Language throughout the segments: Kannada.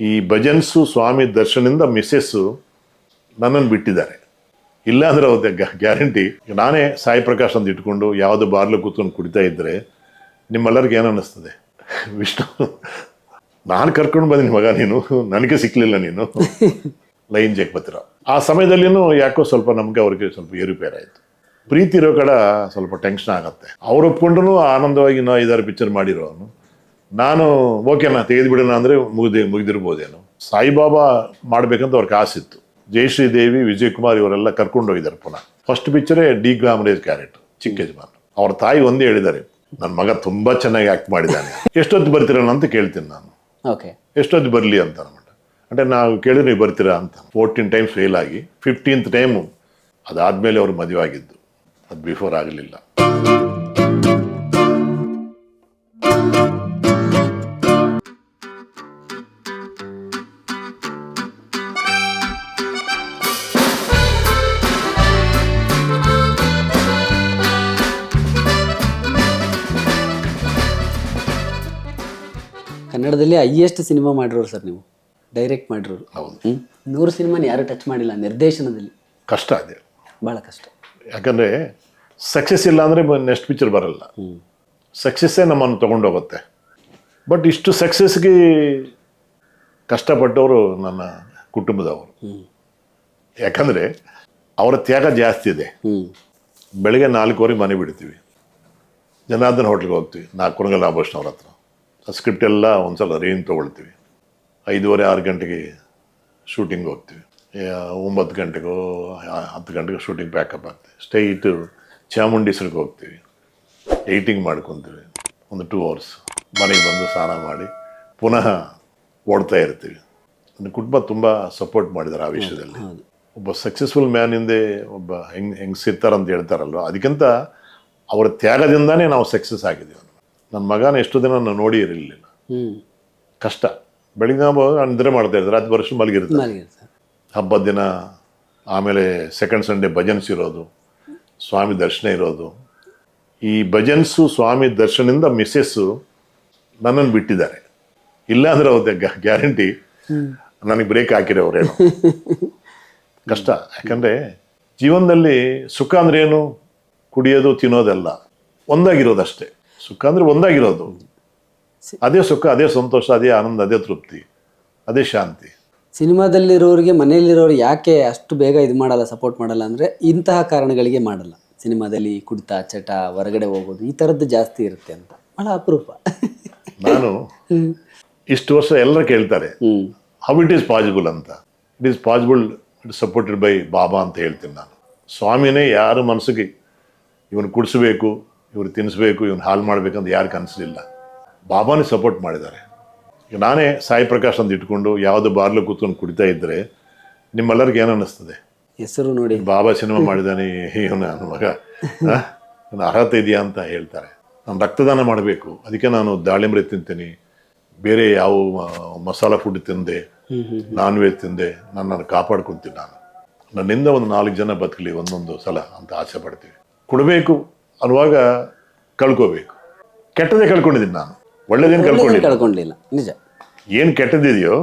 ಈ ಭಜನ್ಸು ಸ್ವಾಮಿ ದರ್ಶನದಿಂದ ಮಿಸ್ಸೆಸ್ಸು ನನ್ನನ್ನು ಬಿಟ್ಟಿದ್ದಾರೆ. ಇಲ್ಲ ಅಂದ್ರೆ ಅವತ್ತೆ ಗ್ಯಾರಂಟಿ. ನಾನೇ ಸಾಯಿ ಪ್ರಕಾಶ್ ಅಂತ ಇಟ್ಕೊಂಡು ಯಾವುದೋ ಬಾರ್ಲು ಕೂತ್ಕೊಂಡು ಕುಡಿತಾ ಇದ್ದರೆ ನಿಮ್ಮೆಲ್ಲರಿಗೆ ಏನು ಅನ್ನಿಸ್ತದೆ? ವಿಷ್ಣು ನಾನು ಕರ್ಕೊಂಡು ಬಂದಿನಿ ಮಗ ನೀನು ನನಗೆ ಸಿಕ್ಕಲಿಲ್ಲ ನೀನು. ಲೈನ್ ಜಗ್ ಬರ್ತಿರೋ. ಆ ಸಮಯದಲ್ಲಿನೂ ಯಾಕೋ ಸ್ವಲ್ಪ ನಮಗೆ ಅವ್ರಿಗೆ ಸ್ವಲ್ಪ ಏರುಪೇರಾಯಿತು ಪ್ರೀತಿ ಇರೋ ಕಡೆ ಸ್ವಲ್ಪ ಟೆನ್ಷನ್ ಆಗುತ್ತೆ. ಅವ್ರು ಒಪ್ಕೊಂಡ್ರು ಆನಂದವಾಗಿ ನಾ ಐದಾರು ಪಿಕ್ಚರ್ ಮಾಡಿರೋನು ನಾನು ಓಕೆನಾ ತೆಗೆದುಬಿಡೋಣ ಅಂದರೆ ಮುಗಿದಿ ಮುಗಿದಿರ್ಬೋದೇನು. ಸಾಯಿಬಾಬಾ ಮಾಡಬೇಕಂತ ಅವ್ರಿಗೆ ಆಸಿತ್ತು ಜಯಶ್ರೀ ದೇವಿ ವಿಜಯ್ ಕುಮಾರ್ ಇವರೆಲ್ಲ ಕರ್ಕೊಂಡು ಹೋಗಿದ್ದಾರೆ ಪುನಃ. ಫಸ್ಟ್ ಪಿಕ್ಚರೇ ಡಿ ಗ್ಲಾಮರೇಜ್ ಕ್ಯಾರೆಕ್ಟರ್ ಚಿಕ್ಕ ಯಜಮಾನ್. ಅವ್ರ ತಾಯಿ ಒಂದೇ ಹೇಳಿದ್ದಾರೆ ನನ್ನ ಮಗ ತುಂಬಾ ಚೆನ್ನಾಗಿ ಆ್ಯಕ್ಟ್ ಮಾಡಿದ್ದಾನೆ. ಎಷ್ಟೊತ್ತು ಬರ್ತೀರಲ್ಲ ಅಂತ ಕೇಳ್ತೀನಿ ನಾನು. ಓಕೆ ಎಷ್ಟೊತ್ತು ಬರಲಿ ಅಂತ ಅನ್ಬಿಟ್ಟು. ಅಂದರೆ ನಾವು ಕೇಳಿದ್ರೆ ನೀವು ಬರ್ತೀರಾ ಅಂತ. ಫೋರ್ಟೀನ್ ಟೈಮ್ಸ್ ಫೇಲ್ ಆಗಿ ಫಿಫ್ಟೀನ್ತ್ ಟೈಮು ಅದಾದಮೇಲೆ ಅವರು ಮದುವೆ ಆಗಿದ್ದು. ಅದು ಬಿಫೋರ್ ಆಗಲಿಲ್ಲ. ಕನ್ನಡದಲ್ಲಿ ಹೈಯೆಸ್ಟ್ ಸಿನಿಮಾ ಮಾಡಿರೋರು ಸರ್ ನೀವು. ಡೈರೆಕ್ಟ್ ಮಾಡಿರೋರು. ಹೌದು? ನೂರು ಸಿನಿಮಾನ ಯಾರು ಟಚ್ ಮಾಡಿಲ್ಲ ನಿರ್ದೇಶನದಲ್ಲಿ. ಕಷ್ಟ ಇದೆ. ಭಾಳ ಕಷ್ಟ. ಯಾಕಂದರೆ ಸಕ್ಸಸ್ ಇಲ್ಲ ಅಂದರೆ ನೆಕ್ಸ್ಟ್ ಪಿಕ್ಚರ್ ಬರಲ್ಲ. ಸಕ್ಸಸ್ಸೇ ನಮ್ಮನ್ನು ತೊಗೊಂಡೋಗುತ್ತೆ. ಬಟ್ ಇಷ್ಟು ಸಕ್ಸಸ್ಗೆ ಕಷ್ಟಪಟ್ಟವರು ನನ್ನ ಕುಟುಂಬದವರು. ಯಾಕಂದರೆ ಅವರ ತ್ಯಾಗ ಜಾಸ್ತಿ ಇದೆ. ಹ್ಞೂ ಬೆಳಗ್ಗೆ ನಾಲ್ಕುವರೆಗೆ ಮನೆ ಬಿಡ್ತೀವಿ. ಜನಾರ್ದನ್ ಹೋಟ್ಲಿಗೆ ಹೋಗ್ತೀವಿ. ನಾಲ್ಕು ಕುಣಗಲ್ ಅವ್ರ ಹತ್ರ. ಸ್ಕ್ರಿಪ್ಟ್ ಎಲ್ಲ ಒಂದ್ಸಲ ರೇಂಜ್ ತೊಗೊಳ್ತೀವಿ. ಐದೂವರೆ ಆರು ಗಂಟೆಗೆ ಶೂಟಿಂಗ್ ಹೋಗ್ತೀವಿ. ಒಂಬತ್ತು ಗಂಟೆಗೋ ಹತ್ತು ಗಂಟೆಗೋ ಶೂಟಿಂಗ್ ಪ್ಯಾಕಪ್ ಆಗ್ತೀವಿ ಸ್ಟೈಟು ಚಾಮುಂಡೇಶ್ವರಿಗೆ ಹೋಗ್ತೀವಿ. ಏಯ್ಟಿಂಗ್ ಮಾಡ್ಕೊತೀವಿ. ಒಂದು ಟೂ ಅವರ್ಸ್ ಮನೆಗೆ ಬಂದು ಸ್ನಾನ ಮಾಡಿ ಪುನಃ ಓಡ್ತಾ ಇರ್ತೀವಿ. ನನ್ನ ಕುಟುಂಬ ತುಂಬ ಸಪೋರ್ಟ್ ಮಾಡಿದ್ದಾರೆ ಆ ವಿಷಯದಲ್ಲಿ. ಒಬ್ಬ ಸಕ್ಸಸ್ಫುಲ್ ಮ್ಯಾನ್ ಹಿಂದೆ ಒಬ್ಬ ಹೆಂಗ್ ಸಿಗ್ತಾರಂತ ಹೇಳ್ತಾರಲ್ವ? ಅದಕ್ಕಿಂತ ಅವರ ತ್ಯಾಗದಿಂದಾನೇ ನಾವು ಸಕ್ಸಸ್ ಆಗಿದ್ದೀವಿ ನನ್ನ ಮಗನ ಎಷ್ಟು ದಿನ ನಾನು ನೋಡಿ ಇರಲಿಲ್ಲ. ಕಷ್ಟ. ಬೆಳಿಗ್ಗೆ ನಾವು ನಿದ್ರೆ ಮಾಡ್ತಾ ಇದ್ದಾರೆ ರಾತ್ರಿ ವರ್ಷ ಮಲಗಿರುತ್ತೆ ಹಬ್ಬದ ದಿನ ಆಮೇಲೆ ಸೆಕೆಂಡ್ ಸಂಡೇ ಭಜನ್ಸ್ ಇರೋದು. ಸ್ವಾಮಿ ದರ್ಶನ ಇರೋದು. ಈ ಭಜನ್ಸು ಸ್ವಾಮಿ ದರ್ಶನದಿಂದ ಮಿಸ್ಸೆಸ್ಸು ನನ್ನನ್ನು ಬಿಟ್ಟಿದ್ದಾರೆ. ಇಲ್ಲಾಂದ್ರೆ ಅವತ್ತೆ ಗ್ಯಾರಂಟಿ. ನನಗೆ ಬ್ರೇಕ್ ಹಾಕಿರೋರೇನು ಕಷ್ಟ. ಯಾಕಂದರೆ ಜೀವನದಲ್ಲಿ ಸುಖ ಅಂದ್ರೇನು ಏನು? ಕುಡಿಯೋದು ತಿನ್ನೋದೆಲ್ಲ ಒಂದಾಗಿರೋದಷ್ಟೇ. ಸುಖ ಅಂದ್ರೆ ಒಂದಾಗಿರೋದು. ಅದೇ ಸುಖ ಅದೇ ಸಂತೋಷ ಅದೇ ಆನಂದ ಅದೇ ತೃಪ್ತಿ ಅದೇ ಶಾಂತಿ. ಸಿನಿಮಾದಲ್ಲಿರೋರಿಗೆ ಮನೆಯಲ್ಲಿರೋರು ಯಾಕೆ ಅಷ್ಟು ಬೇಗ ಇದು ಮಾಡಲ್ಲ ಸಪೋರ್ಟ್ ಮಾಡಲ್ಲ ಅಂದರೆ ಇಂತಹ ಕಾರಣಗಳಿಗೆ ಮಾಡಲ್ಲ. ಸಿನಿಮಾದಲ್ಲಿ ಕುಡಿತ ಚಟ ಹೊರಗಡೆ ಹೋಗೋದು ಈ ಥರದ್ದು ಜಾಸ್ತಿ ಇರುತ್ತೆ ಅಂತ. ಭಾಳ ಅಪರೂಪ. ನಾನು ಇಷ್ಟು ವರ್ಷ ಎಲ್ಲರೂ ಕೇಳ್ತಾರೆ ಹೌ ಇಟ್ ಈಸ್ ಪಾಸಿಬಲ್ ಅಂತ. It is possible it supported by Baba ಅಂತ ಹೇಳ್ತೀನಿ ನಾನು. ಸ್ವಾಮಿನೇ ಯಾರು ಮನಸ್ಸಿಗೆ ಇವನು ಕುಡಿಸ್ಬೇಕು ಇವ್ರು ತಿನ್ನಿಸ್ಬೇಕು ಇವನು ಹಾಲು ಮಾಡಬೇಕಂತ ಯಾರು ಕನಸಲಿಲ್ಲ ಬಾಬಾನೇ ಸಪೋರ್ಟ್ ಮಾಡಿದ್ದಾರೆ. ಈಗ ನಾನೇ ಸಾಯಿ ಪ್ರಕಾಶ್ ಅಂತ ಇಟ್ಕೊಂಡು ಯಾವುದೋ ಬಾರ್ಲು ಕೂತ್ಕೊಂಡು ಕುಡಿತಾ ಇದ್ದರೆ ನಿಮ್ಮೆಲ್ಲರಿಗೆ ಏನು ಅನ್ನಿಸ್ತದೆ ಹೆಸರು ನೋಡಿ. ಬಾಬಾ ಸಿನಿಮಾ ಮಾಡಿದಾನೆ ಇವನು ನನ್ನ ಮಗ. ನನ್ನ ಅರ್ಹತೆ ಇದೆಯಾ ಅಂತ ಹೇಳ್ತಾರೆ. ನಾನು ರಕ್ತದಾನ ಮಾಡಬೇಕು. ಅದಕ್ಕೆ ನಾನು ದಾಳಿಂಬ್ರೆ ತಿಂತೀನಿ. ಬೇರೆ ಯಾವ ಮಸಾಲ ಫುಡ್ ತಿಂದೆ ನಾನ್ ವೆಜ್ ತಿಂದೆ ನನ್ನನ್ನು ಕಾಪಾಡ್ಕೊತೀನಿ ನಾನು. ನನ್ನಿಂದ ಒಂದು ನಾಲ್ಕು ಜನ ಬದುಕಲಿ ಒಂದೊಂದು ಸಲ ಅಂತ ಆಸೆ ಪಡ್ತೀವಿ. ಕೊಡಬೇಕು ಅನ್ನುವಾಗ ಕಳ್ಕೋಬೇಕು. ಕೆಟ್ಟದೇ ಕಳ್ಕೊಂಡಿದ್ದೀನಿ ನಾನು. ಒಳ್ಳೇದೇನು ಕಳ್ಕೊಂಡು ಕಳ್ಕೊಂಡಿಲ್ಲ. ನಿಜ. ಏನು ಕೆಟ್ಟದಿದೆಯೋ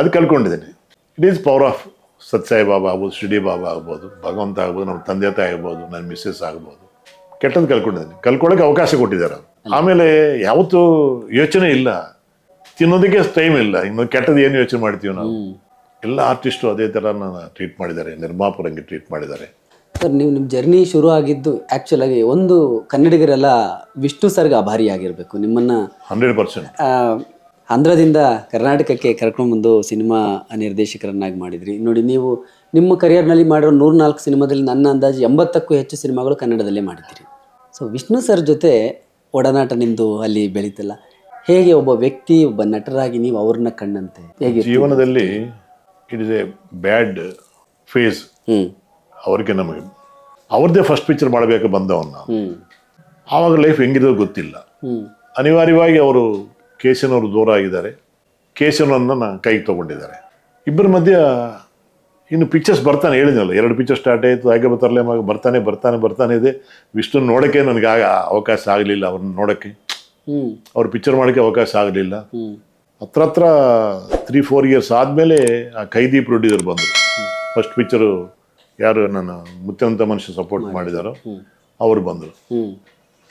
ಅದು ಕಲ್ಕೊಂಡಿದ್ದೀನಿ it is power of Satsai Baba ಆಗ್ಬೋದು ಶಿಡಿ ಬಾಬಾ ಆಗ್ಬೋದು ಭಗವಂತ ಆಗ್ಬೋದು ನಮ್ಮ ತಂದೆ ತಾಯಿ ಆಗ್ಬೋದು ನನ್ನ ಮಿಸ್ಸಸ್ ಆಗ್ಬೋದು. ಕೆಟ್ಟದ್ದು ಕಲ್ಕೊಂಡಿದ್ದೀನಿ ಕಲ್ಕೊಳ್ಳೋಕೆ ಅವಕಾಶ ಕೊಟ್ಟಿದ್ದಾರೆ ಆಮೇಲೆ ಯಾವತ್ತೂ ಯೋಚನೆ ಇಲ್ಲ. ತಿನ್ನೋದಕ್ಕೆ ಟೈಮ್ ಇಲ್ಲ. ಇನ್ನು ಕೆಟ್ಟದ್ದು ಏನು ಯೋಚನೆ ಮಾಡ್ತೀವಿ ನಾವು? ಎಲ್ಲ ಆರ್ಟಿಸ್ಟು ಅದೇ ಥರ ನಾನು ಟ್ರೀಟ್ ಮಾಡಿದ್ದಾರೆ. ನಿರ್ಮಾಪುರಂಗೆ ಟ್ರೀಟ್ ಮಾಡಿದ್ದಾರೆ. ಸರ್ ನೀವು ನಿಮ್ಮ ಜರ್ನಿ ಶುರು ಆಗಿದ್ದು ಆ್ಯಕ್ಚುಲ್ ಆಗಿ ಒಂದು ಕನ್ನಡಿಗರೆಲ್ಲ ವಿಷ್ಣು ಸರ್ಗೆ ಆಭಾರಿಯಾಗಿರಬೇಕು ನಿಮ್ಮನ್ನು ಹಂಡ್ರೆಡ್ ಪರ್ಸೆಂಟ್ ಆಂಧ್ರದಿಂದ ಕರ್ನಾಟಕಕ್ಕೆ ಕರ್ಕೊಂಡ್ಬಂದು ಸಿನಿಮಾ ನಿರ್ದೇಶಕರನ್ನಾಗಿ ಮಾಡಿದ್ರಿ. ನೋಡಿ ನೀವು ನಿಮ್ಮ ಕರಿಯರ್ನಲ್ಲಿ ಮಾಡಿರೋ ನೂರ್ನಾಲ್ಕು ಸಿನಿಮಾದಲ್ಲಿ ನನ್ನ ಅಂದಾಜು ಎಂಬತ್ತಕ್ಕೂ ಹೆಚ್ಚು ಸಿನಿಮಾಗಳು ಕನ್ನಡದಲ್ಲೇ ಮಾಡಿದ್ದೀರಿ. ಸೊ ವಿಷ್ಣು ಸರ್ ಜೊತೆ ಒಡನಾಟ ನಿಮ್ಮದು ಅಲ್ಲಿ ಬೆಳೀತಲ್ಲ. ಹೇಗೆ ಒಬ್ಬ ವ್ಯಕ್ತಿ ಒಬ್ಬ ನಟರಾಗಿ ನೀವು ಅವ್ರನ್ನ ಕಂಡಂತೆ? ಹೇಗೆ ಜೀವನದಲ್ಲಿ it is a bad phase ಹ್ಞೂ ಅವ್ರಿಗೆ ನಮಗೆ ಅವ್ರದ್ದೇ ಫಸ್ಟ್ ಪಿಕ್ಚರ್ ಮಾಡಬೇಕು ಬಂದವನ್ನ. ಆವಾಗ ಲೈಫ್ ಹೆಂಗಿರೋದು ಗೊತ್ತಿಲ್ಲ. ಅನಿವಾರ್ಯವಾಗಿ ಅವರು ಕೇಶನವರು ದೂರ ಆಗಿದ್ದಾರೆ. ಕೇಶವನನ್ನು ಕೈಗೆ ತಗೊಂಡಿದ್ದಾರೆ. ಇಬ್ಬರ ಮಧ್ಯ ಇನ್ನು ಪಿಕ್ಚರ್ಸ್ ಬರ್ತಾನೆ ಹೇಳಿದ್ನಲ್ಲ ಎರಡು ಪಿಕ್ಚರ್ ಸ್ಟಾರ್ಟ್ ಆಯಿತು ಹಾಗೆ ಬರ್ತಾರಲ್ಲೇ ಮಗ ಬರ್ತಾನೆ ಬರ್ತಾನೆ ಬರ್ತಾನೆ ಇದೆ. ವಿಷ್ಣು ನೋಡೋಕ್ಕೆ ನನಗೆ ಆಗ ಅವಕಾಶ ಆಗಲಿಲ್ಲ ಅವ್ರನ್ನ ನೋಡೋಕ್ಕೆ. ಅವ್ರ ಪಿಕ್ಚರ್ ಮಾಡೋಕ್ಕೆ ಅವಕಾಶ ಆಗಲಿಲ್ಲ. ಹತ್ರ ಹತ್ರ ತ್ರೀ ಫೋರ್ ಇಯರ್ಸ್ ಆದಮೇಲೆ ಆ ಖೈದಿ ಪ್ರೊಡ್ಯೂಸರ್ ಬಂದರು. ಫಸ್ಟ್ ಪಿಕ್ಚರು ಯಾರು ನನ್ನ ಮುತ್ತಂತ ಮನುಷ್ಯ ಸಪೋರ್ಟ್ ಮಾಡಿದಾರೋ. ಅವ್ರು ಬಂದರು.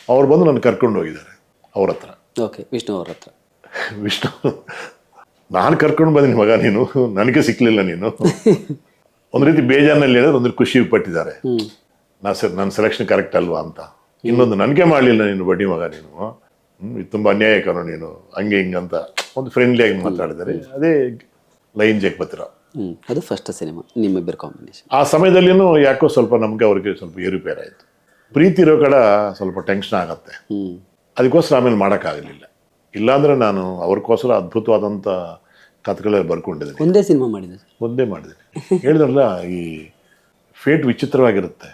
ಅವ್ರು ಬಂದು ನನ್ನ ಕರ್ಕೊಂಡು ಹೋಗಿದ್ದಾರೆ ಅವ್ರ ಹತ್ರ. ಓಕೆ ವಿಷ್ಣು ಅವ್ರ ಹತ್ರ. ವಿಷ್ಣು ನಾನು ಕರ್ಕೊಂಡು ಬಂದಿನಿ ಮಗ ನೀನು ನನಗೆ ಸಿಕ್ಕಲಿಲ್ಲ ನೀನು. ಒಂದು ರೀತಿ ಬೇಜಾರಿನಲ್ಲಿ ಹೇಳಿದ್ರೆ ಒಂದು ಖುಷಿ ಪಟ್ಟಿದ್ದಾರೆ. ನಾ ಸರ್ ನನ್ನ ಸೆಲೆಕ್ಷನ್ ಕರೆಕ್ಟ್ ಅಲ್ವಾ ಅಂತ. ಇನ್ನೊಂದು ನನಗೆ ಮಾಡಲಿಲ್ಲ ನೀನು ಬಡ್ಡಿ ಮಗ ನೀನು. ಇದು ತುಂಬ ಅನ್ಯಾಯ ನೀನು ಹಂಗೆ ಹಿಂಗೆ ಅಂತ. ಒಂದು ಫ್ರೆಂಡ್ಲಿಯಾಗಿ ಮಾತಾಡಿದ್ದಾರೆ. ಅದೇ ಲೈನ್ ಜಗಪತಿರ ಹ್ಮ್ ಅದು ಫಸ್ಟ್ ಸಿನಿಮಾ ನಿಮ್ಮಿಬ್ಬರ ಕಾಂಬಿನೇಷನ್ ಆ ಸಮಯದಲ್ಲಿನೂ ಯಾಕೋ ಸ್ವಲ್ಪ ನಮಗೆ ಅವ್ರಿಗೆ ಸ್ವಲ್ಪ ಏರುಪೇರಾಯಿತು. ಪ್ರೀತಿ ಇರೋ ಕಡೆ ಸ್ವಲ್ಪ ಟೆನ್ಷನ್ ಆಗತ್ತೆ. ಹ್ಮ್. ಅದಕ್ಕೋಸ್ಕರ ಆಮೇಲೆ ಮಾಡೋಕ್ಕಾಗಲಿಲ್ಲ. ಇಲ್ಲಾಂದ್ರೆ ನಾನು ಅವ್ರಿಗೋಸ್ಕರ ಅದ್ಭುತವಾದಂಥ ಕಥೆಗಳೇ ಬರ್ಕೊಂಡಿದ್ದೀನಿ. ಒಂದೇ ಸಿನಿಮಾ ಮಾಡಿದೆ ಒಂದೇ ಮುಂದೆ ಮಾಡಿದ್ದೀನಿ. ಹೇಳಿದ್ರಲ್ಲ ಈ ಫೇಟ್ ವಿಚಿತ್ರವಾಗಿರುತ್ತೆ.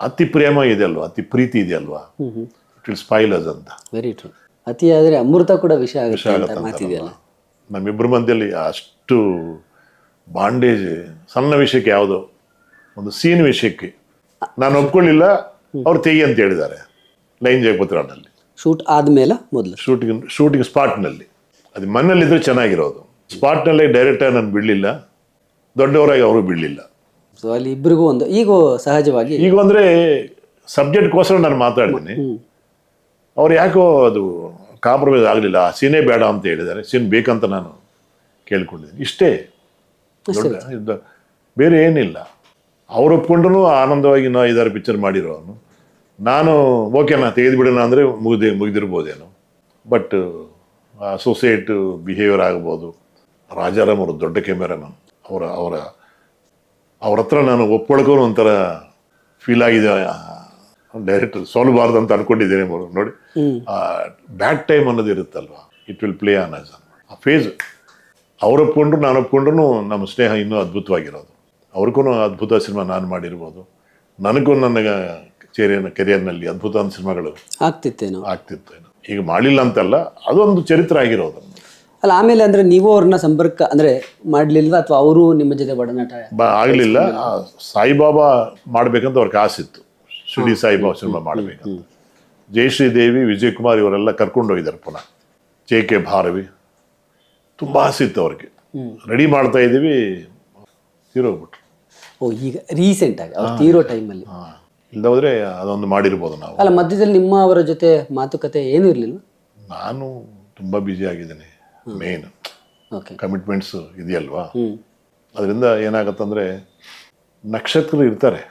ಅತಿ ಪ್ರೇಮ ಇದೆ ಅಲ್ವಾ? ಅತಿ ಪ್ರೀತಿ ಇದೆ ಅಲ್ವಾ? ಇಟ್ ವಿಲ್ ಸ್ಪೈಲಸ್ ಅಂತ ವೆರಿ ಟ್ರೂ ಅತಿ. ಆದರೆ ಅಮೃತ ಕೂಡ ವಿಷಯ ಆಗುತ್ತೆ ಅಂತ? ಮಾತಿದೆಯಲ್ಲ. ನಮ್ಮಿಬ್ಬರ ಮಧ್ಯದಲ್ಲಿ ಅಷ್ಟು ಬಾಂಡೇಜ್ ಸಣ್ಣ ವಿಷಯಕ್ಕೆ ಯಾವುದೋ ಒಂದು ಸೀನ್ ವಿಷಯಕ್ಕೆ. ನಾನು ಒಪ್ಕೊಳ್ಳಿಲ್ಲ ಅವ್ರು ತೆಗಿ ಅಂತ ಹೇಳಿದ್ದಾರೆ ಲೈನ್ ಜಯಪುತ್ರನಲ್ಲಿ ಶೂಟ್ ಆದ್ಮೇಲೆ ಮೊದಲು. ಶೂಟಿಂಗ್ ಶೂಟಿಂಗ್ ಸ್ಪಾಟ್ನಲ್ಲಿ. ಅದು ಮಣ್ಣಲ್ಲಿದ್ದರೆ ಚೆನ್ನಾಗಿರೋದು. ಸ್ಪಾಟ್ನಲ್ಲೇ ಡೈರೆಕ್ಟಾಗಿ ನಾನು ಬಿಡಲಿಲ್ಲ ದೊಡ್ಡವರಾಗಿ ಅವರು ಬಿಡಲಿಲ್ಲ. ಸೊ ಅಲ್ಲಿ ಇಬ್ಬರಿಗೂ ಒಂದು ಈಗ ಸಹಜವಾಗಿ ಈಗ ಅಂದರೆ ಸಬ್ಜೆಕ್ಟ್ಗೋಸ್ಕರ ನಾನು ಮಾತಾಡ್ತೀನಿ. ಅವ್ರು ಯಾಕೋ ಅದು ಕಾಂಪ್ರಮೈಸ್ ಆಗಲಿಲ್ಲ ಆ ಸೀನೇ ಬೇಡ ಅಂತ ಹೇಳಿದ್ದಾರೆ. ಸೀನ್ ಬೇಕಂತ ನಾನು ಕೇಳ್ಕೊಂಡಿದ್ದೀನಿ. ಇಷ್ಟೇ. ದೊಡ್ಡ ಇದು- ಬೇರೆ ಏನಿಲ್ಲ. ಅವ್ರು ಒಪ್ಕೊಂಡ್ರು ಆನಂದವಾಗಿ ಇನ್ನೂ ಐದಾರು ಪಿಕ್ಚರ್ ಮಾಡಿರೋನು ನಾನು ಓಕೆನಾ ತೆಗೆದುಬಿಡೋಣ ಅಂದರೆ ಮುಗಿದೇ ಮುಗಿದಿರ್ಬೋದೇನೋ. ಬಟ್ ಅಸೋಸಿಯೇಟ್ ಬಿಹೇವಿಯರ್ ಆಗ್ಬೋದು. ರಾಜಾರಾಮ್ ಅವರು ದೊಡ್ಡ ಕ್ಯಾಮೆರಾಮನ್ ಅವರ ಅವರ ಅವ್ರ ಹತ್ರ ನಾನು ಒಪ್ಕೊಳಕ್ಕೂ ಒಂಥರ ಫೀಲ್ ಆಗಿದೆ. ಡೈರೆಕ್ಟರ್ ಸೋಲಬಾರ್ದು ಅಂತ ಅನ್ಕೊಂಡಿದ್ದೇನೆ ನೋಡಿ. ಆ ಬ್ಯಾಡ್ ಟೈಮ್ ಅನ್ನೋದು ಇರುತ್ತಲ್ವಾ? It will play on us a phase ಅವ್ರು ಒಪ್ಕೊಂಡ್ರು ನಾನು ಒಪ್ಕೊಂಡ್ರು ನಮ್ಮ ಸ್ನೇಹ ಇನ್ನೂ ಅದ್ಭುತವಾಗಿರೋದು. ಅವ್ರಿಗೂ ಅದ್ಭುತ ಸಿನಿಮಾ ನಾನು ಮಾಡಿರ್ಬೋದು. ನನಗೂ ನನ್ನ ಚೇರಿಯನ ಕೆರಿಯರ್ನಲ್ಲಿ ಅದ್ಭುತ ಸಿನಿಮಾಗಳು ಆಗ್ತಿತ್ತೇನೋ? ಆಗ್ತಿತ್ತೇನೋ ಈಗ ಮಾಡಿಲ್ಲ ಅಂತಲ್ಲ ಅದೊಂದು ಚರಿತ್ರೆ ಆಗಿರೋದು. ಅಲ್ಲ ಆಮೇಲೆ ಅಂದರೆ ನೀವು ಅವ್ರನ್ನ ಸಂಪರ್ಕ ಅಂದರೆ ಮಾಡಲಿಲ್ಲ ಅಥವಾ ಅವರು ನಿಮ್ಮ ಜೊತೆ ಒಡನಾಟ ಬ ಆಗಲಿಲ್ಲ. ಸಾಯಿಬಾಬಾ ಮಾಡಬೇಕಂತ ಅವ್ರಿಗೆ ಆಸಿತ್ತು. ಶಿರ್ಡಿ ಸಾಯಿಬಾಬಾ ಸಿನಿಮಾ ಮಾಡಬೇಕಂತ. ಜಯಶ್ರೀ ದೇವಿ ವಿಜಯ್ ಕುಮಾರ್ ಇವರೆಲ್ಲ ಕರ್ಕೊಂಡು ಹೋಗಿದ್ದಾರೆ ಪುನಃ. J K Bharavi. ತುಂಬ ಆಸೆ ಇತ್ತು ಅವ್ರಿಗೆ. ರೆಡಿ ಮಾಡ್ತಾ ಇದ್ದೀವಿ. ತೀರೋಗ್ಬಿಟ್ರು ಓ ಈಗ ರೀಸೆಂಟ್ ಆಗಿ ಅವ್ರು ತೀರೋ ಟೈಮಲ್ಲಿ ಹಾಂ ಇಲ್ಲದ ಹೋದ್ರೆ ಅದೊಂದು ಮಾಡಿರ್ಬೋದು ನಾವು. ಅಲ್ಲ ಮಧ್ಯದಲ್ಲಿ ನಿಮ್ಮ ಅವರ ಜೊತೆ ಮಾತುಕತೆ ಏನೂ ಇರಲಿಲ್ಲ ನಾನು ತುಂಬ ಬ್ಯುಸಿ ಆಗಿದ್ದೀನಿ ಮೇನ್ ಓಕೆ ಕಮಿಟ್ಮೆಂಟ್ಸ್ ಇದೆಯಲ್ವಾ? ಅದರಿಂದ ಏನಾಗತ್ತಂದ್ರೆ ನಕ್ಷತ್ರ ಇರ್ತಾರೆ.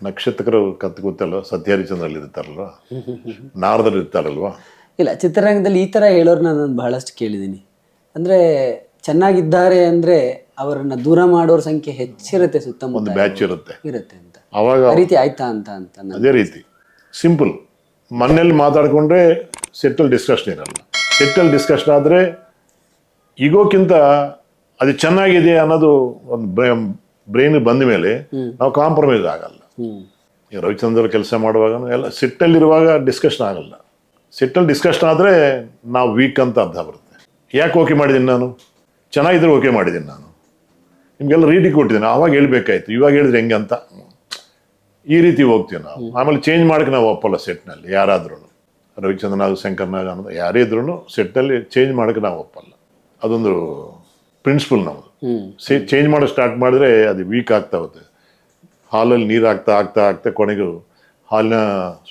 ನಕ್ಷತ್ರರು ಕತ್ ಗೊತ್ತಲ್ವ? ಸತ್ಯಹರಿಚಂದ್ರಲ್ಲಿ ಇರ್ತಾರಲ್ವ? ನಾರದಲ್ಲಿ ಇರ್ತಾರಲ್ವಾ? ಇಲ್ಲ ಚಿತ್ರರಂಗದಲ್ಲಿ ಈ ತರ ಹೇಳೋರ್ನ ನಾನು ಬಹಳಷ್ಟು ಕೇಳಿದ್ದೀನಿ. ಅಂದ್ರೆ ಚೆನ್ನಾಗಿದ್ದಾರೆ ಅಂದ್ರೆ ಅವರನ್ನ ದೂರ ಮಾಡೋರ ಸಂಖ್ಯೆ ಹೆಚ್ಚಿರುತ್ತೆ ಒಂದು ಸುತ್ತಮುತ್ತ ಬ್ಯಾಚ್ ಇರುತ್ತೆ. ಇರುತ್ತೆ ಅಂತ. ಅವಾಗ ಆ ರೀತಿ ಆಯ್ತಾ ಅಂತ ಅಂತ ಅದೇ ರೀತಿ. ಸಿಂಪಲ್ ಮನೇಲಿ ಮಾತಾಡ್ಕೊಂಡ್ರೆ ಸೆಟ್ಟಲ್ ಡಿಸ್ಕಷನ್ ಇರಲ್ಲ. ಸೆಟ್ಟಲ್ ಡಿಸ್ಕಷನ್ ಆದ್ರೆ ಈಗೋಕ್ಕಿಂತ ಅದು ಚೆನ್ನಾಗಿದೆ ಅನ್ನೋದು ಒಂದು ಬ್ರೈನ್ ಬಂದ ಮೇಲೆ ನಾವು ಕಾಂಪ್ರಮೈಸ್ ಆಗಲ್ಲ. ಹ್ಮ್. ಈ ರವಿಚಂದ್ರ ಕೆಲಸ ಮಾಡುವಾಗ ಎಲ್ಲ ಸಿಟ್ಟಲ್ಲಿರುವಾಗ ಡಿಸ್ಕಷನ್ ಆಗಲ್ಲ. ಸಿಟ್ಟಲ್ಲಿ ಡಿಸ್ಕಷನ್ ಆದರೆ ನಾವು ವೀಕ್ ಅಂತ ಅರ್ಥ ಬರುತ್ತೆ. ಯಾಕೆ ಓಕೆ ಮಾಡಿದ್ದೀನಿ ನಾನು? ಚೆನ್ನಾಗಿದ್ರೆ ಓಕೆ ಮಾಡಿದ್ದೀನಿ ನಾನು. ನಿಮಗೆಲ್ಲ ರೀಡಿ ಕೊಟ್ಟಿದ್ದೀನಿ. ಆವಾಗ ಹೇಳ್ಬೇಕಾಯ್ತು. ಇವಾಗ ಹೇಳಿದ್ರೆ ಹೆಂಗೆ ಅಂತ? ಈ ರೀತಿ ಹೋಗ್ತೀವಿ ನಾವು. ಆಮೇಲೆ ಚೇಂಜ್ ಮಾಡಕ್ಕೆ ನಾವು ಒಪ್ಪಲ್ಲ ಸೆಟ್ನಲ್ಲಿ ಯಾರಾದ್ರೂ ರವಿಚಂದ್ರನಾಗ ಶಂಕರ್ನಾಗ ಅನ್ನೋದು ಯಾರೇ ಇದ್ರೂ ಸೆಟ್ನಲ್ಲಿ ಚೇಂಜ್ ಮಾಡಕ್ಕೆ ನಾವು ಒಪ್ಪಲ್ಲ. ಅದೊಂದು ಪ್ರಿನ್ಸಿಪಲ್ ನಮ್ಮದು ಚೇಂಜ್ ಮಾಡೋ ಸ್ಟಾರ್ಟ್ ಮಾಡಿದ್ರೆ ಅದು ವೀಕ್ ಆಗ್ತಾ ಹೋಗುತ್ತೆ. ಹಾಲಲ್ಲಿ ನೀರು ಆಗ್ತಾ ಆಗ್ತಾ ಆಗ್ತಾ ಕೊನೆಗೂ ಹಾಲಿನ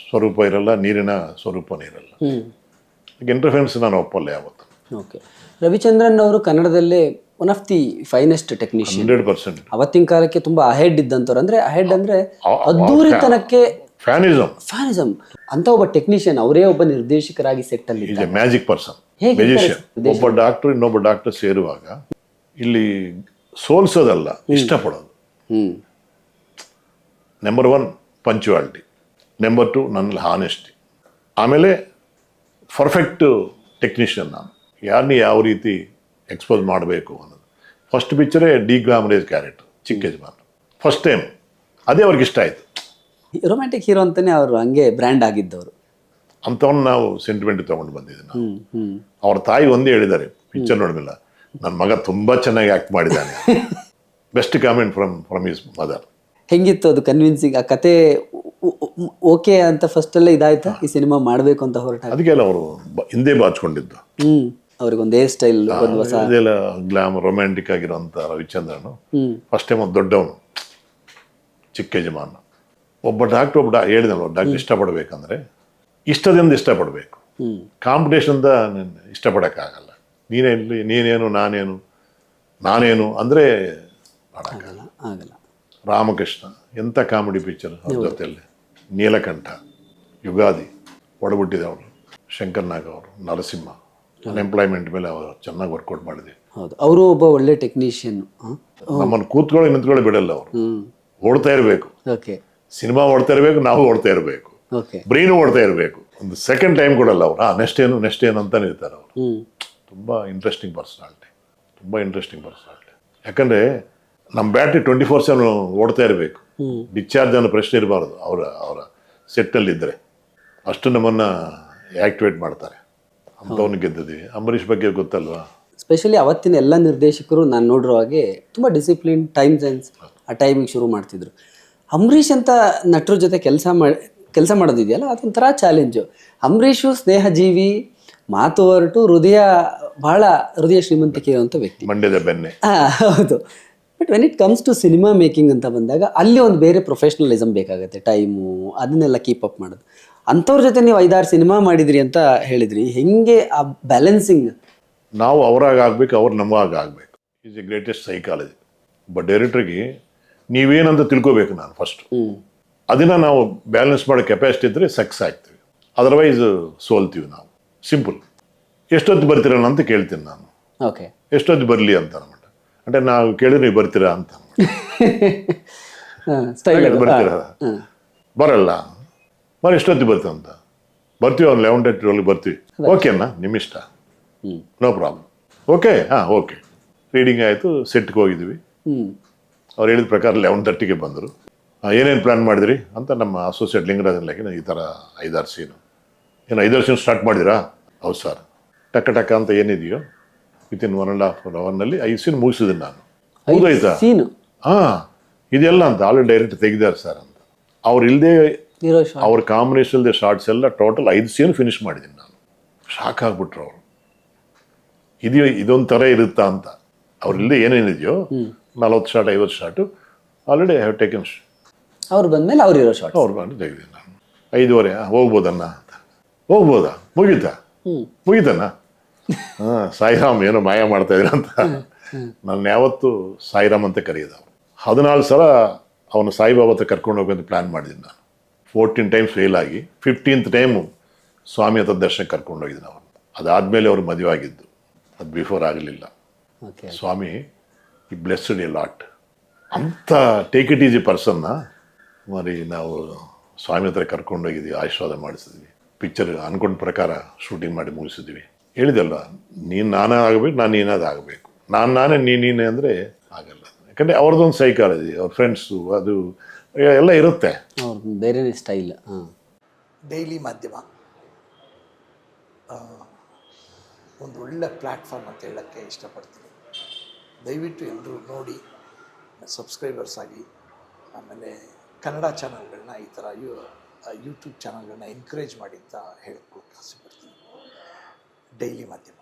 ಸ್ವರೂಪ ಇರಲ್ಲ ನೀರಿನ ಸ್ವರೂಪನೇ ಇರಲ್ಲ. ಇಂಟರ್ಫೆರೆನ್ಸ್ ಇಂಟರ್ಫೆನ್ಸ್ ನಾನು ಒಪ್ಪಲ್ಲ ಯಾವತ್ತು. ಓಕೆ ರವಿಚಂದ್ರನ್ ಅವರು ಕನ್ನಡದಲ್ಲೇ one of the finest technician hundred percent. ಅವತ್ತಿನ ಕಾಲಕ್ಕೆ ತುಂಬಾ ಅಹೆಡ್ ಇದ್ದಂಥವ್ರು. ಅಂದ್ರೆ ಅಹೆಡ್ ಅಂದ್ರೆ ಅದ್ದೂರಿತನಕ್ಕೆ ಫ್ಯಾನಿಸಮ್ ಫ್ಯಾನಿಸಮ್ ಅಂತ ಒಬ್ಬ ಟೆಕ್ನಿಷಿಯನ್ ಅವರೇ ಒಬ್ಬ ನಿರ್ದೇಶಕರಾಗಿ ಸೆಟ್ ಅಲ್ಲಿ ಈಸ್ ಎ ಮ್ಯಾಜಿಕ್ ಪರ್ಸನ್ ಹೇಗೆ ಒಬ್ಬ ಡಾಕ್ಟರ್ ಇನ್ನೊಬ್ಬ ಡಾಕ್ಟರ್ ಸೇರುವಾಗ ಇಲ್ಲಿ ಸೋಲ್ಸೋದಲ್ಲ ಇಷ್ಟಪಡೋದು. ಹ್ಮ್. Number one punctuality number two ನನ್ನಲ್ಲಿ ಹಾನೆಸ್ಟಿ ಆಮೇಲೆ ಪರ್ಫೆಕ್ಟ್ ಟೆಕ್ನಿಷಿಯನ್ ನಾನು. ಯಾರನ್ನ ಯಾವ ರೀತಿ ಎಕ್ಸ್ಪೋಸ್ ಮಾಡಬೇಕು ಅನ್ನೋದು. First ಪಿಕ್ಚರೇ deglamourised character Chikka Yajaman first time ಅದೇ ಅವ್ರಿಗೆ ಇಷ್ಟ ಆಯಿತು. ರೊಮ್ಯಾಂಟಿಕ್ ಹೀರೋ ಅಂತಲೇ ಅವರು ಹಂಗೆ ಬ್ರ್ಯಾಂಡ್ ಆಗಿದ್ದವರು. ಅಂಥವನ್ನ ನಾವು ಸೆಂಟಿಮೆಂಟ್ ತೊಗೊಂಡು ಬಂದಿದ್ದೆ ನಾವು. ಅವ್ರ ತಾಯಿ ಒಂದೇ ಹೇಳಿದ್ದಾರೆ ಪಿಕ್ಚರ್ ನೋಡೋದಿಲ್ಲ ನನ್ನ ಮಗ ತುಂಬ ಚೆನ್ನಾಗಿ ಆ್ಯಕ್ಟ್ ಮಾಡಿದ್ದಾನೆ best comment from from his mother ಹೆಂಗಿತ್ತು ಅದು ಕನ್ವಿನ್ಸಿಂಗ್ ಆ ಕತೆ ಓಕೆ ಅಂತ ಫಸ್ಟ್ ಅಲ್ಲೇ ಇದಾಯ್ತಾ? ಈ ಸಿನಿಮಾ ಮಾಡಬೇಕು ಅಂತ ಹೊರಟ ಅದಕ್ಕೆಲ್ಲ ಅವರು ಹಿಂದೆ ಬಾಚ್ಕೊಂಡಿದ್ದು. ಹ್ಮ್ ಅವ್ರಿಗೆ ಒಂದು ಹೇರ್ ಸ್ಟೈಲ್ ಒಂದು ಹೊಸ ಇದೆಲ್ಲ ಗ್ಲಾಮ್ ರೊಮ್ಯಾಂಟಿಕ್ ಆಗಿರೋಂಥ ರವಿಚಂದ್ರನು. ಫಸ್ಟ್ ಟೈಮ್ ಒಂದು ದೊಡ್ಡವನು ಚಿಕ್ಕ ಯಜಮಾನ. ಒಬ್ಬ ಡಾಕ್ಟರ್ ಒಬ್ಬ ಹೇಳಿದನು ಡಾಕ್ಟ್ರ್ ಇಷ್ಟಪಡಬೇಕಂದ್ರೆ ಇಷ್ಟದಿಂದ ಇಷ್ಟಪಡಬೇಕು. ಕಾಂಪಿಟೇಷನ್ ಕಾಂಪಿಟೇಷನ್ದ ಇಷ್ಟಪಡೋಕ್ಕಾಗಲ್ಲ. ನೀನೇ ಇಲ್ಲಿ ನೀನೇನು ನಾನೇನು ನಾನೇನು ಅಂದ್ರೆ ಆಗಲ್ಲ ರಾಮಕೃಷ್ಣ ಎಂಥ ಕಾಮಿಡಿ ಪಿಕ್ಚರ್ ಅವ್ರ ಜೊತೆಯಲ್ಲಿ? ನೀಲಕಂಠ ಯುಗಾದಿ ಒಡಬಿಟ್ಟಿದೆ ಅವರು ಶಂಕರ್ ನಾಗ್ ಅವರು ನರಸಿಂಹ. ಅನ್ಎಂಪ್ಲಾಯ್ಮೆಂಟ್ ಮೇಲೆ ಅವರು ಚೆನ್ನಾಗಿ ವರ್ಕೌಟ್ ಮಾಡಿದೆ. ಹೌದು. ಅವರು ಒಬ್ಬ ಒಳ್ಳೆ ಟೆಕ್ನಿಷಿಯನ್ ನಮ್ಮನ್ನು ಕೂತ್ಕೊಳ್ಳಿ ನಿಂತ್ಕೊಳ್ಳಿ ಬಿಡಲ್ಲ ಅವರು. ಓಡ್ತಾ ಇರಬೇಕು. ಓಕೆ. ಸಿನಿಮಾ ಓಡ್ತಾ ಇರಬೇಕು ನಾವು ಓಡ್ತಾ ಇರಬೇಕು. ಓಕೆ. ಬ್ರೈನು ಓಡ್ತಾ ಇರಬೇಕು. ಒಂದು ಸೆಕೆಂಡ್ ಟೈಮ್ ಕೊಡಲ್ಲ ಅವರು. ಆ ನೆಕ್ಸ್ಟ್ ಏನು ನೆಕ್ಸ್ಟ್ ಏನು ಅಂತಾನೆ ಇರ್ತಾರೆ ಅವರು. ತುಂಬ ಇಂಟ್ರೆಸ್ಟಿಂಗ್ ಪರ್ಸನಾಲಿಟಿ ತುಂಬ ಇಂಟ್ರೆಸ್ಟಿಂಗ್ ಪರ್ಸನಾಲಿಟಿ ಯಾಕಂದರೆ ನಮ್ಮ ಬ್ಯಾಟ್ರಿ ಟ್ವೆಂಟಿ ಫೋರ್ ಸೆವೆನ್ ಓಡ್ತಾ ಇರಬೇಕು. ಡಿಸ್ಚಾರ್ಜ್ ಅನ್ನೋ ಪ್ರಶ್ನೆ ಇರಬಾರ್ದು. ಅವರ ಅವರ ಸೆಟ್ಟಲ್ಲಿದ್ದರೆ ಅಷ್ಟು ನಮ್ಮನ್ನು ಆ್ಯಕ್ಟಿವೇಟ್ ಮಾಡ್ತಾರೆ. ಗೆದ್ದಿದ್ದೀವಿ. ಅಂಬರೀಷ್ ಬಗ್ಗೆ ಗೊತ್ತಲ್ವಾ? ಸ್ಪೆಷಲಿ ಅವತ್ತಿನ ಎಲ್ಲ ನಿರ್ದೇಶಕರು ನಾನು ನೋಡಿರೋ ಹಾಗೆ ತುಂಬ ಡಿಸಿಪ್ಲಿನ್ ಟೈಮ್ ಸೆನ್ಸ್ ಆ ಟೈಮಿಗೆ ಶುರು ಮಾಡ್ತಿದ್ರು. ಅಂಬರೀಷ್ ಅಂತ ನಟರ ಜೊತೆ ಕೆಲಸ ಮಾಡಿ ಕೆಲಸ ಮಾಡೋದಿದೆಯಲ್ಲ ಅದೊಂಥರ ಚಾಲೆಂಜು ಅಂಬರೀಷು ಸ್ನೇಹಜೀವಿ ಮಾತು ಹೊರಟು ಹೃದಯ ಬಹಳ ಹೃದಯ ಶ್ರೀಮಂತಿಕೆ ಇರುವಂಥ ವ್ಯಕ್ತಿ. ಮಂಡ್ಯದ ಬೆನ್ನೆ. ಹೌದು. But when it comes to cinema making ಅಂತ ಬಂದಾಗ ಅಲ್ಲಿ ಒಂದು ಬೇರೆ ಪ್ರೊಫೆಷ್ನಲಿಸಮ್ ಬೇಕಾಗುತ್ತೆ ಟೈಮು ಅದನ್ನೆಲ್ಲ ಕೀಪ್ ಅಪ್ ಮಾಡೋದು. ಅಂಥವ್ರ ಜೊತೆ ನೀವು ಐದಾರು ಸಿನಿಮಾ ಮಾಡಿದ್ರಿ ಅಂತ ಹೇಳಿದ್ರಿ ಹೆಂಗೆ ಆ ಬ್ಯಾಲೆನ್ಸಿಂಗ್ ನಾವು ಅವರಾಗ ಆಗ್ಬೇಕು ಅವ್ರು ನಮಗಾಗ ಆಗಬೇಕು. Is a greatest psychology but ಡೈರೆಕ್ಟ್ರಿಗೆ ನೀವೇನಂತ ತಿಳ್ಕೋಬೇಕು ನಾನು ಫಸ್ಟ್ ಅದನ್ನ ನಾವು ಬ್ಯಾಲೆನ್ಸ್ ಮಾಡೋ ಕೆಪಾಸಿಟಿ ಇದ್ದರೆ ಸಕ್ಸಸ್ ಆಗ್ತೀವಿ. ಅದರ್ವೈಸ್ ಸೋಲ್ತೀವಿ ನಾವು. ಸಿಂಪಲ್ ಎಷ್ಟೊತ್ತು ಬರ್ತೀರಲ್ಲ ಅಂತ ಕೇಳ್ತೀನಿ ನಾನು. ಓಕೆ ಎಷ್ಟೊತ್ತು ಬರಲಿ ಅಂತ ಅನ್ಬಿಟ್ಟು. ಅಂದ್ರೆ ನಾವು ಕೇಳಿದ್ರೆ ನೀವು ಬರ್ತೀರಾ ಅಂತ ಬರ್ತೀರಾ? ಬರಲ್ಲ. మరి ಎಷ್ಟೊತ್ತಿಗೆ ಬರ್ತೀವಿ ಅಂತ. ಬರ್ತೀವಿ ಒಂದು ಲೆವೆನ್ ತರ್ಟಿ ಒಳಗೆ ಬರ್ತೀವಿ. ಓಕೆನಾ ನಿಮ್ಮ ಇಷ್ಟ. ಹ್ಮ್. ನೋ ಪ್ರಾಬ್ಲಮ್ ಓಕೆ ಹಾಂ ಓಕೆ ರೀಡಿಂಗ್ ಆಯಿತು ಸೆಟ್ಗೆ ಹೋಗಿದ್ವಿ. ಅವ್ರು ಹೇಳಿದ ಪ್ರಕಾರ ಲೆವೆನ್ ತರ್ಟಿಗೆ ಬಂದರು. ಏನೇನು ಪ್ಲ್ಯಾನ್ ಮಾಡಿದ್ರಿ? ಅಂತ ನಮ್ಮ ಅಸೋಸಿಯೇಟ್ ಲಿಂಗರಾಜನ್ ಲೆಕ್ಕ ಈ ಥರ ಐದಾರು ಸೀನು ಏನು ಐದಾರು ಸೀನ್ ಸ್ಟಾರ್ಟ್ ಮಾಡಿದಿರಾ ಹೌದು ಸರ್ ಟಕ್ಕ ಟಕ್ಕ ಅಂತ ಏನಿದೆಯೋ with in one and half ಅವರ್ನಲ್ಲಿ ಐದು ಸೀನ್ ಮುಗಿಸಿದ್ದೀನಿ ನಾನು. ಹೌದಾಯ್ತಾ? ಸೀನು ಹಾಂ ಇದೆಲ್ಲ ಅಂತ ಆಲ್ರೆಡಿ ಡೈರೆಕ್ಟ್ ತೆಗೆದಾರೆ ಸರ್ ಅಂತ. ಅವ್ರು ಇಲ್ಲದೆ ಅವ್ರ ಕಾಂಬಿನೇಷನ್ ಶಾರ್ಟ್ಸ್ ಎಲ್ಲ ಟೋಟಲ್ ಐದು ಸೀನ್ ಫಿನಿಶ್ ಮಾಡಿದ್ದೀನಿ ನಾನು. ಶಾಕ್ ಆಗ್ಬಿಟ್ರು ಅವರು. ಇದು ಇದೊಂದು ಥರ ಇರುತ್ತಾ ಅಂತ. ಅವ್ರು ಇಲ್ಲದೆ ಏನೇನಿದೆಯೋ ನಲ್ವತ್ತು ಶಾರ್ಟ್ ಐವತ್ತು ಶಾಟು ಆಲ್ರೆಡಿ ಹ್ಯಾವ್ ಟೇಕನ್ ಅವ್ರು ಬಂದ್ಮೇಲೆ ಅವ್ರು ಇರೋ ಶಾರ್ಟ್ ಅವ್ರು ಬಂದು ತೆಗೆದಿದ್ದೀನಿ ನಾನು. ಐದುವರೆ ಹೋಗ್ಬೋದನ್ನ ಅಂತ. ಹೋಗ್ಬೋದಾ? ಮುಗೀತಾ? ಮುಗೀತಣ್ಣ? ಹಾಂ ಸಾಯಿರಾಮ್ ಏನೋ ಮಾಯ ಮಾಡ್ತಾ ಇದ್ರ ಅಂತ ನನ್ನ ಯಾವತ್ತು ಸಾಯಿರಾಮ್ ಅಂತ ಕರೆಯೋದು ಅವ್ರು. ಹದಿನಾಲ್ಕು ಸಲ ಅವನು ಸಾಯಿಬಾಬಾ ಹತ್ರ ಕರ್ಕೊಂಡು ಹೋಗೋದು ಪ್ಲ್ಯಾನ್ ಮಾಡಿದ್ದೀನಿ ನಾನು. ಫೋರ್ಟೀನ್ ಟೈಮ್ಸ್ ಫೇಲ್ ಆಗಿ ಫಿಫ್ಟೀನ್ತ್ ಟೈಮು ಸ್ವಾಮಿ ಹತ್ರ ದರ್ಶನಕ್ಕೆ ಕರ್ಕೊಂಡು ನಾವು. ಅದಾದಮೇಲೆ ಅವ್ರು ಮದುವೆ ಆಗಿದ್ದು. ಅದು ಬಿಫೋರ್ ಆಗಲಿಲ್ಲ. ಸ್ವಾಮಿ ಈ ಬ್ಲೆಸ್ಡ್ ಎ ಲಾಟ್ ಅಂಥ ಟೇಕ್ ಇಟ್ ಈಸಿ ಪರ್ಸನ್ನ ಮರಿ ನಾವು ಸ್ವಾಮಿ ಹತ್ರ ಕರ್ಕೊಂಡೋಗಿದ್ವಿ ಆಶೀರ್ವಾದ ಮಾಡಿಸಿದ್ವಿ. ಪಿಕ್ಚರ್ ಅನ್ಕೊಂಡ ಪ್ರಕಾರ ಶೂಟಿಂಗ್ ಮಾಡಿ ಮುಗಿಸಿದ್ವಿ. ಹೇಳಿದಲ್ಲ ನೀನು ನಾನೇ ಆಗಬೇಕು ನಾನು ನೀನಾದ ಆಗಬೇಕು. ನಾನು ನಾನೇ ನೀನು ನೀನೇ ಅಂದರೆ ಆಗಲ್ಲ. ಯಾಕಂದರೆ ಅವ್ರದ್ದೊಂದು ಸೈಕಾಲಜಿ ಅವ್ರ ಫ್ರೆಂಡ್ಸು ಅದು ಎಲ್ಲ ಇರುತ್ತೆ. ಬೇರೆನೇ ಸ್ಟೈಲ್ ಹಾಂ. ಡೈಲಿ ಮಾಧ್ಯಮ. ಆ, ಒಂದು ಒಳ್ಳೆ ಪ್ಲ್ಯಾಟ್ಫಾರ್ಮ್ ಅಂತ ಹೇಳೋಕ್ಕೆ ಇಷ್ಟಪಡ್ತೀನಿ. ದಯವಿಟ್ಟು ಎಲ್ಲರೂ ನೋಡಿ ಸಬ್ಸ್ಕ್ರೈಬರ್ಸ್ ಆಗಿ ಆಮೇಲೆ ಕನ್ನಡ ಚಾನಲ್ಗಳನ್ನ ಈ ಥರ ಯೂ ಯೂಟ್ಯೂಬ್ ಚಾನಲ್ಗಳನ್ನ ಎನ್ಕರೇಜ್ ಮಾಡಿ ಅಂತ ಹೇಳ್ಕೊಳಕ್ಕೆ ಆಸೆಪಡ್ತೀನಿ ಡೈಲಿ ಮಾಧ್ಯಮ.